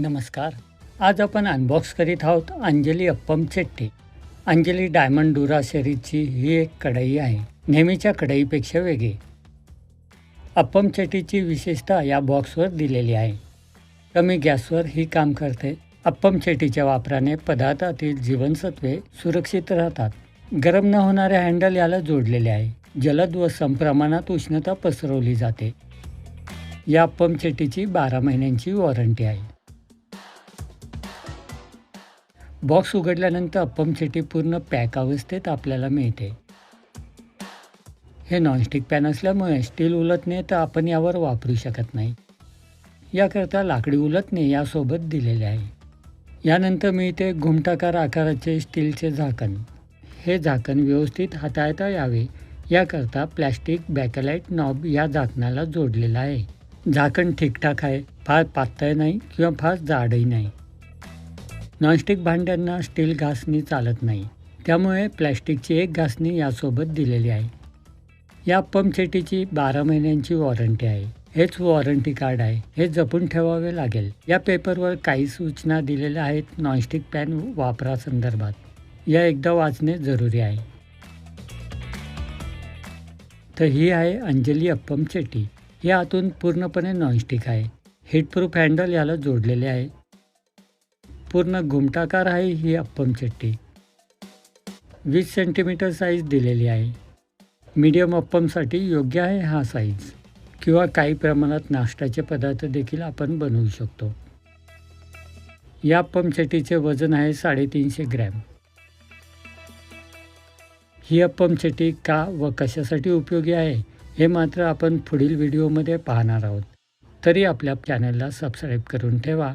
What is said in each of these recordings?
नमस्कार. आज आपण अनबॉक्स करीत आहोत अंजली अप्पम चेट्टी. अंजली डायमंड डुरा सिरीजची ही एक कढई आहे. नेहमीच्या कढईपेक्षा वेगळी. अप्पम चेट्टीची विशेषता या बॉक्सवर दिलेली आहे. कमी गॅसवर ही काम करते. अप्पम चेटीच्या वापराने पदार्थातील जीवनसत्वे सुरक्षित राहतात. गरम न होणारे हँडल याला जोडलेले आहे. जलद व संप्रमाणात उष्णता पसरवली जाते. या अप्पम चेटीची बारा महिन्यांची वॉरंटी आहे. बॉक्स उघडल्यानंतर अप्पम पूर्ण पॅक अवस्थेत आपल्याला मिळते. हे नॉनस्टिक पॅन असल्यामुळे स्टील उलटणे तर आपण यावर वापरू शकत नाही. याकरता लाकडी उलटणे यासोबत दिलेले आहे. यानंतर मिळते घुमटाकार आकाराचे स्टीलचे झाकण. हे झाकण व्यवस्थित हाताळता यावे. याकरता प्लॅस्टिक बॅकलाईट नॉब या झाकणाला जोडलेला आहे. झाकण ठीकठाक आहे. फार पातळ नाही किंवा फार जाडही नाही. नॉनस्टिक भांड्यांना स्टील घासणी चालत नाही. त्यामुळे प्लॅस्टिकची एक घासणी यासोबत दिलेली आहे. या पंपसेटीची बारा महिन्यांची वॉरंटी आहे. हेच वॉरंटी कार्ड आहे. हे जपून ठेवावे लागेल. या पेपरवर काही सूचना दिलेल्या आहेत नॉनस्टिक पॅन वापरासंदर्भात. या एकदा वाचणे जरुरी आहे. तर ही आहे अंजली अप्पम चेटी हे आतून पूर्णपणे नॉनस्टिक आहे. हिटप्रूफ हँडल याला जोडलेले आहे. पूर्ण घुमटाकार आहे ही अप्पम चट्टी. वीस सेंटीमीटर साईज दिलेली आहे. मीडियम अप्पमसाठी योग्य आहे हा साईज किंवा काही प्रमाणात नाश्त्याचे पदार्थ देखील आपण बनवू शकतो. या अप्पम चट्टीचे वजन आहे साडेतीनशे ग्रॅम. ही अप्पम चट्टी का व कशासाठी उपयोगी आहे हे मात्र आपण पुढील व्हिडिओमध्ये पाहणार आहोत. तरी आपल्या चॅनलला सबस्क्राईब करून ठेवा.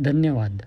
धन्यवाद.